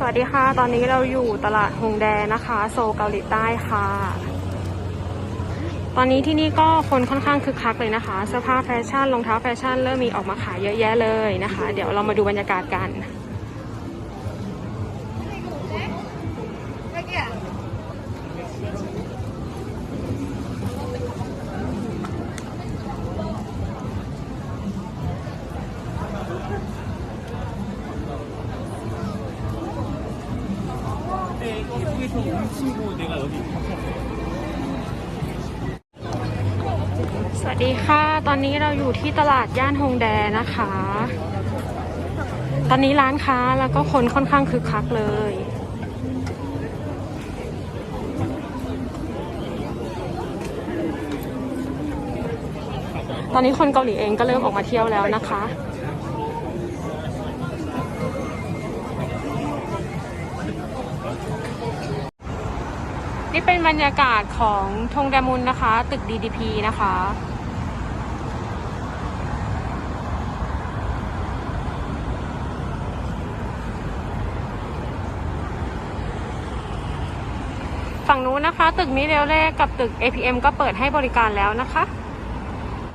สวัสดีค่ะ ตอนนี้เราอยู่ตลาดฮงแดนะคะ โซเกาหลีใต้ค่ะ ตอนนี้ที่นี่ก็คนค่อนข้างคึกคักเลยนะคะ เสื้อผ้าแฟชั่นรองเท้าแฟชั่นเริ่มมีออกมาขายเยอะแยะเลยนะคะ เดี๋ยวเรามาดูบรรยากาศกัน 근데 이쪽에서 우리 친구 내가 여기 같이 왔어. สวัสดีค่ะ ตอนนี้เราอยู่ที่ตลาดย่านฮงแดนะคะ ตอนนี้ร้านค้าแล้วก็คนค่อนข้างคึกคักเลย ตอนนี้คนเกาหลีเองก็เริ่มออกมาเที่ยวแล้วนะคะ นี่เป็นบรรยากาศของธงแดมุนนะคะ ตึก DDP นะคะ ฝั่งนู้นนะคะ ตึกมิเรลเล่กับตึก APM ก็เปิดให้บริการแล้วนะคะ